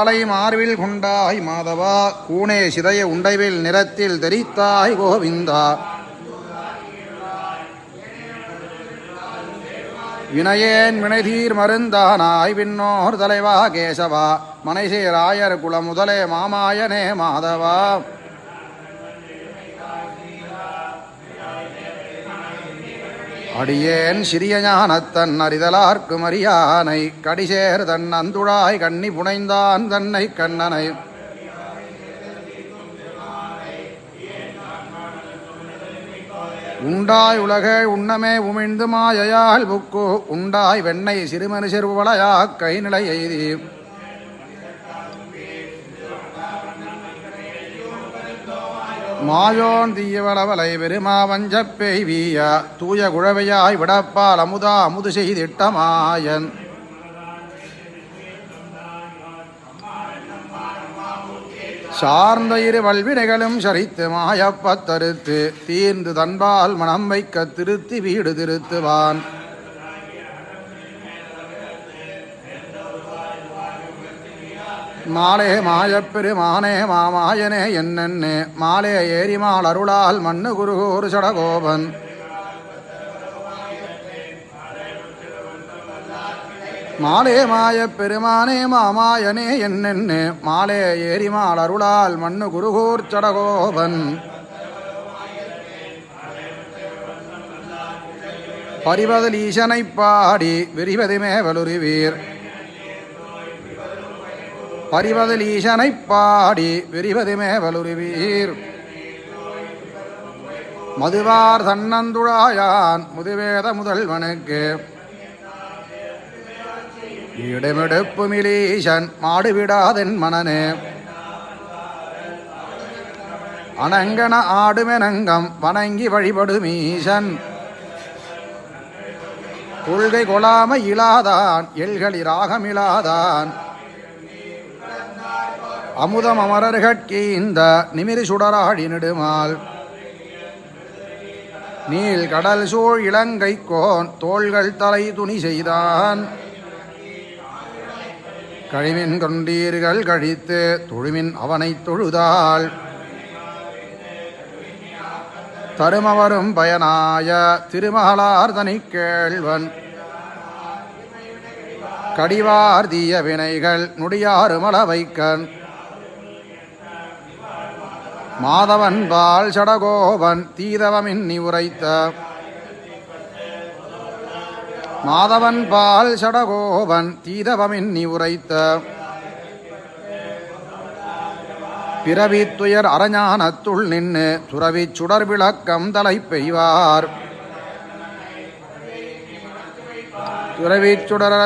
ஆலை மார்வில் கொண்டாய் மாதவா கூனே சிதைய உண்டைவில் நிறத்தில் தெரித்தாய் கோவிந்தா. வினையேன் வினைதீர் மருந்தானாய் விண்ணோர் தலைவா கேசவா மனைசேராயர் குல முதலே மாமாயனே மாதவா. அடியேன் சிறிய ஞானத்தன் அறிதலார்க்கு மரியானை கடிசேர் தன் அந்துழாய் கண்ணி புனைந்தான் தன்னை கண்ணனை. உண்டாய் உலக உண்ணமே உமிழ்ந்து மாயையால் புக்கு உண்டாய் வெண்ணை சிறுமனுஷர் சிறுவளையா கைநிலை எய்தீம் மாயோன் தீயவளவலை பெருமா வஞ்சப் தூய குழவையாய் விடப்பால் அமுதா அமுது செய்திட்டமாயன் சார்ந்த இரு வல்வினைகளும் சரித்து மாயப்பத்தறுத்து தீர்ந்து தன்பால் மனம் வைக்க திருத்தி வீடு திருத்துவான். மாலே மாயப்பெருமானே மாமாயனே என்னென்னே. மாலே ஏரிமால் அருளால் மண்ணு குருகூர் சடகோபன். மாலே மாயப்பெருமானே மாமாயனே என்னென்னே. மாலே ஏரிமால் அருளால் மண்ணு குருகூர் சடகோபன். பரிவதல் பாடி விரிவதுமே வலுருவீர் பரிவதல் ஈசனை பாடி விரிவதுமே வலுருவீர் மதுவார் தன்னந்துழாயான் முதுவேத முதல்வனுக்கு. இடமெடுப்புமிலீசன் மாடுவிடாதென் மனனே. அனங்கன ஆடுமெனங்கம் வணங்கி வழிபடும் ஈசன் கொள்கை கொலாமை இலாதான் எல்களி ராகமிலாதான். அமுதம் அமரர்கட்கி இந்த நிமிரி சுடராடி நெடுமால் நீல் கடல் சூழ் இலங்கை கோன் தோள்கள் தலை துணி செய்தான். கழிமின் கொண்டீர்கள் கழித்து தொழுமின் அவனைத் தொழுதாள் தருமவரும் பயனாய திருமகளார் தனி கேள்வன். கடிவார்திய வினைகள் நுடியாறுமள வைக்கன். மாதவன் பால் சடகோபன் தீதவமின்னி உரைத்த மாதவன் பால் சடகோபன் தீதவமின்னி உரைத்த பிறவித்துயர் அரஞானத்துள் நின்று துறவி சுடர் விளக்கம் தலை பெய்வார். துறவி சுடர